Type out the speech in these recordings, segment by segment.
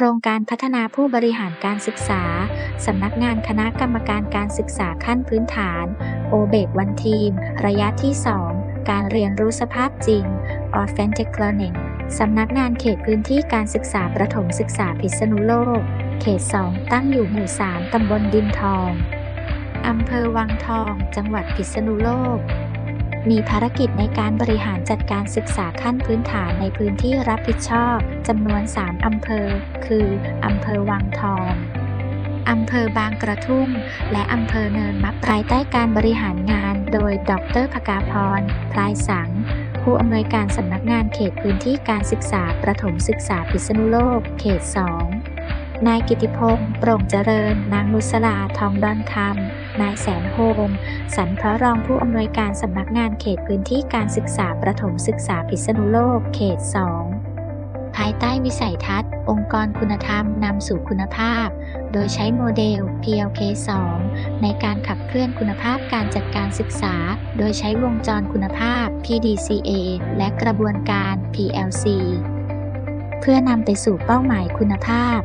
โครงการพัฒนาผู้บริหารการศึกษา สำนักงานคณะกรรมการการศึกษาขั้นพื้นฐาน โอเบกวันทีม ระยะที่ 2 การเรียนรู้สภาพจริง Authentic Learning สำนักงานเขตพื้นที่การศึกษาประถมศึกษาพิษณุโลก เขต 2 ตั้งอยู่หมู่ 3 ตำบลดินทอง อำเภอวังทอง จังหวัดพิษณุโลก มีภารกิจในการบริหารจัดการศึกษาขั้นพื้นฐานในพื้นที่รับผิดชอบจำนวน 3 อำเภอ คือ อำเภอวังทองอำเภอบางกระทุ่ม และอำเภอเนินมะปรายใต้การบริหารงาน โดยดรภกาพร พลายสัง ผู้อำนวยการสำนักงานเขตพื้นที่การศึกษาประถมศึกษาพิษณุโลก เขต 2 นายกิติพงศ์โปร่งเจริญ นางนุสลาทองดอนคำ นายแสนโฮมสันเพระรองผู้อำนวยการสำนักงานเขตพื้นที่การศึกษาประถมศึกษาพิษณุโลก เขต 2 ภายใต้วิสัยทัศน์ องค์กรคุณธรรมนำสู่คุณภาพ โดยใช้โมเดล PLK 2ในการขับเคลื่อนคุณภาพการจัดการศึกษา โดยใช้วงจรคุณภาพ PDCA และกระบวนการ PLC เพื่อนำไปสู่เป้าหมายคุณภาพ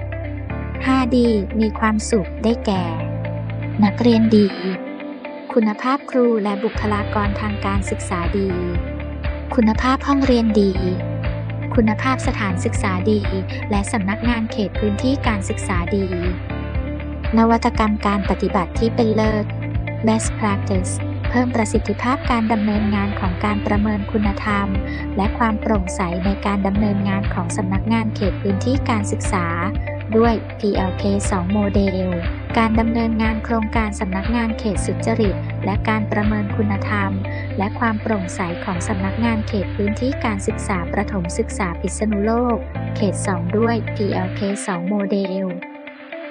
5D มีความสุขได้แก่ นักเรียนดี คุณภาพครูและบุคลากรทางการศึกษาดี คุณภาพห้องเรียนดี คุณภาพสถานศึกษาดี และสำนักงานเขตพื้นที่การศึกษาดี นวัตกรรมการปฏิบัติที่เป็นเลิศ best practice เพิ่มประสิทธิภาพการดำเนินงานของการประเมินคุณธรรม และความโปร่งใสในการดำเนินงานของสำนักงานเขตพื้นที่การศึกษา ด้วย PLK 2 โมเดล การดำเนินงานโครงการสำนักงานเขตสุจริต และการประเมินคุณธรรม และความโปร่งใสของสำนักงานเขตพื้นที่การศึกษาประถมศึกษาพิษณุโลก เขต 2 ด้วย PLK 2 โมเดล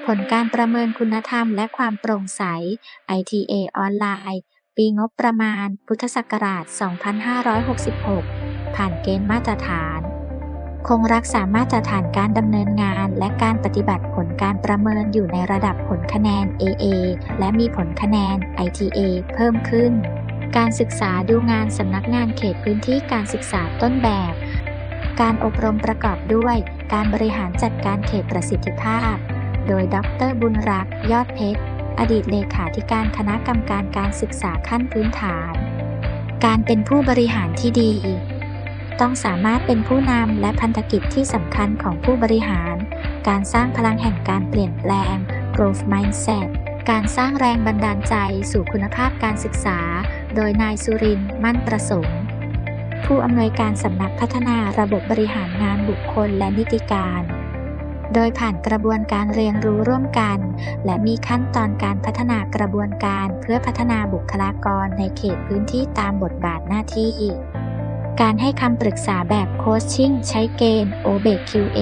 ผลการประเมินคุณธรรมและความโปร่งใส ITA ออนไลน์ ปีงบประมาณ พุทธศักราช 2566 ผ่านเกณฑ์มาตรฐาน คงรักษามาตรฐานการดำเนินงาน และการปฏิบัติผลการประเมินอยู่ในระดับผลคะแนน AA และมีผลคะแนน ITA เพิ่มขึ้น การศึกษาดูงานสำนักงานเขตพื้นที่การศึกษาต้นแบบ การอบรมประกอบด้วย การบริหารจัดการเขตประสิทธิภาพ โดยดรบุญรักษ์ยอดเพชร อดีตเลขาธิการคณะกรรมการการศึกษาขั้นพื้นฐาน การเป็นผู้บริหารที่ดี ต้องสามารถเป็นผู้นำและพันธกิจที่สำคัญของผู้บริหาร การสร้างพลังแห่งการเปลี่ยนแปลง growth mindset การสร้างแรงบันดาลใจสู่คุณภาพการศึกษา โดยนายสุรินทร์มั่นประสงค์ ผู้อำนวยการสำนักพัฒนาระบบบริหารงานบุคคลและนิติการ โดยผ่านกระบวนการเรียนรู้ร่วมกัน และมีขั้นตอนการพัฒนากระบวนการเพื่อพัฒนาบุคลากรในเขตพื้นที่ตามบทบาทหน้าที่ การให้คำปรึกษาแบบโคชชิ่งใช้เกณฑ์ OBEQA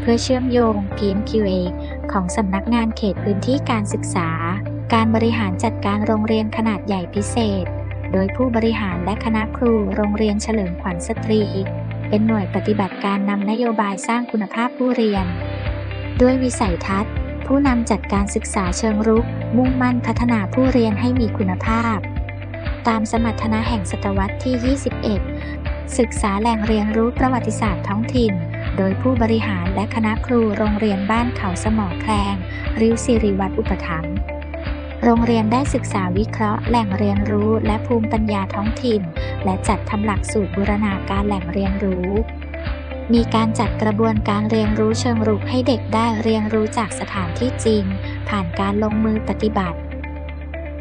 เพื่อเชื่อมโยง PMQA ของสำนักงานเขตพื้นที่การศึกษา การบริหารจัดการโรงเรียนขนาดใหญ่พิเศษ โดยผู้บริหารและคณะครูโรงเรียนเฉลิมขวัญสตรี เป็นหน่วยปฏิบัติการนำนโยบายสร้างคุณภาพผู้เรียน ด้วยวิสัยทัศน์ ผู้นำจัดการศึกษาเชิงรุก มุ่งมั่นพัฒนาผู้เรียนให้มีคุณภาพตามสมรรถนะแห่งศตวรรษที่ 21 ศึกษาแหล่งเรียนรู้ประวัติศาสตร์ท้องถิ่น โดยผู้บริหารและคณะครูโรงเรียนบ้านเขาสมอแคลง ริ้วสิริวัตรอุปถัมภ์โรงเรียนได้ศึกษาวิเคราะห์ แหล่งเรียนรู้และภูมิปัญญาท้องถิ่น และจัดทำหลักสูตรบูรณาการแหล่งเรียนรู้ มีการจัดกระบวนการเรียนรู้เชิงรุกให้เด็กได้เรียนรู้จากสถานที่จริง ผ่านการลงมือปฏิบัติ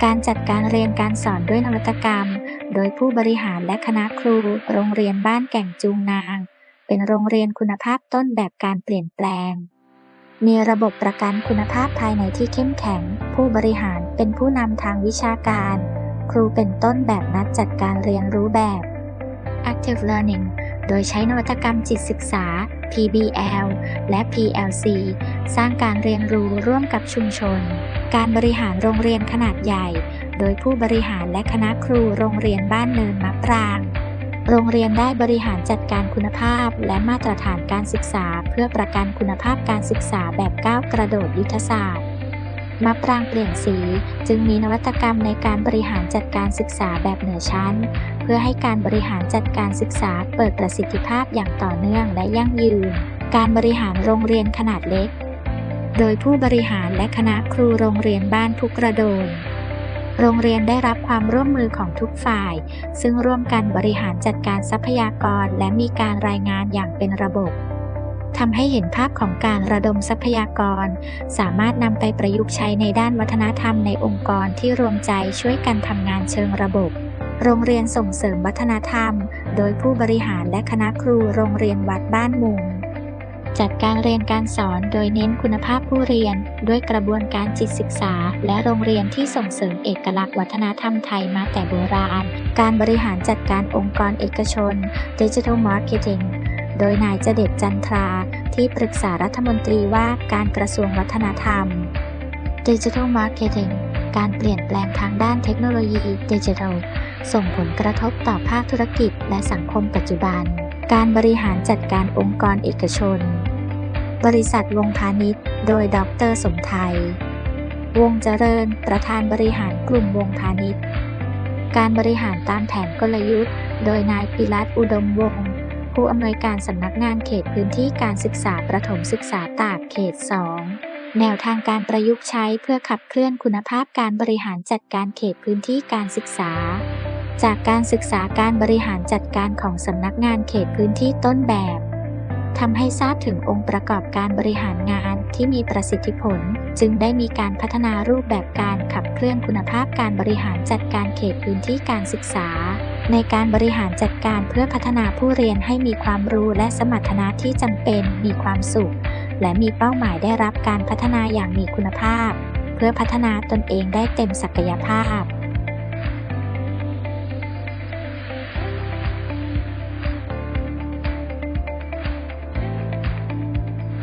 การจัดการเรียนการสอนด้วยนวัตกรรม โดยผู้บริหารและคณะครูโรงเรียนบ้านแก่งจูงนาง เป็นโรงเรียนคุณภาพต้นแบบการเปลี่ยนแปลง มีระบบประกันคุณภาพภายในที่เข้มแข็ง ผู้บริหารเป็นผู้นำทางวิชาการ ครูเป็นต้นแบบนัดจัดการเรียนรู้แบบ Active Learning โดยใช้นวัตกรรมจิตศึกษา PBL และ PLC สร้างการเรียนรู้ร่วมกับชุมชน การบริหารโรงเรียนขนาดใหญ่ โดยผู้บริหารและคณะครูโรงเรียนบ้านเนินมะปราง โรงเรียนได้บริหารจัดการคุณภาพและมาตรฐานการศึกษา เพื่อประกันคุณภาพการศึกษาแบบก้าวกระโดดยุทธศาสตร์มะปรางเปลี่ยนสีจึงมีนวัตกรรมในการบริหารจัดการศึกษาแบบเหนือชั้น เพื่อให้การบริหารจัดการศึกษาเปิดประสิทธิภาพอย่างต่อเนื่องและยั่งยืน การบริหารโรงเรียนขนาดเล็ก โดยผู้บริหารและคณะครูโรงเรียนบ้านทุกระโดน โรงเรียนได้รับความร่วมมือของทุกฝ่าย ซึ่งร่วมกันบริหารจัดการทรัพยากรและมีการรายงานอย่างเป็นระบบทำให้เห็นภาพของการระดมทรัพยากร สามารถนำไปประยุกต์ใช้ในด้านวัฒนธรรมในองค์กรที่รวมใจช่วยกันทำงานเชิงระบบ โรงเรียนส่งเสริมวัฒนธรรม โดยผู้บริหารและคณะครูโรงเรียนวัดบ้านมุง จัดการเรียนการสอนโดยเน้นคุณภาพผู้เรียน ด้วยกระบวนการจิตศึกษา และโรงเรียนที่ส่งเสริมเอกลักษณ์วัฒนธรรมไทยมาแต่โบราณ การบริหารจัดการองค์กรเอกชน Digital Marketing โดยนายเจเดชจันทรา ที่ปรึกษารัฐมนตรีว่าการกระทรวงวัฒนธรรม Digital Marketing การเปลี่ยนแปลงทางด้านเทคโนโลยีดิจิทัลส่งผลกระทบต่อภาคธุรกิจและสังคมปัจจุบัน การบริหารจัดการองค์กรเอกชน บริษัทวงพาณิชย์ โดยดรสมไทย วงเจริญ ประธานบริหารกลุ่มวงพาณิชย์ การบริหารตามแผนกลยุทธ์ โดยนายปิรัตอุดมวงศ์ผู้อำนวยการสำนักงานเขตพื้นที่การศึกษาประถมศึกษาตากเขต 2 แนวทางการประยุกต์ใช้เพื่อขับเคลื่อนคุณภาพการบริหารจัดการเขตพื้นที่การศึกษา จากการศึกษาการบริหารจัดการของสำนักงานเขตพื้นที่ต้นแบบ ทำให้ทราบถึงองค์ประกอบการบริหารงานที่มีประสิทธิผล จึงได้มีการพัฒนารูปแบบการขับเคลื่อนคุณภาพการบริหารจัดการเขตพื้นที่การศึกษา ในการบริหารจัดการเพื่อพัฒนาผู้เรียนให้มีความรู้และสมรรถนะที่จำเป็น มีความสุข และมีเป้าหมายได้รับการพัฒนาอย่างมีคุณภาพ เพื่อพัฒนาตนเองได้เต็มศักยภาพ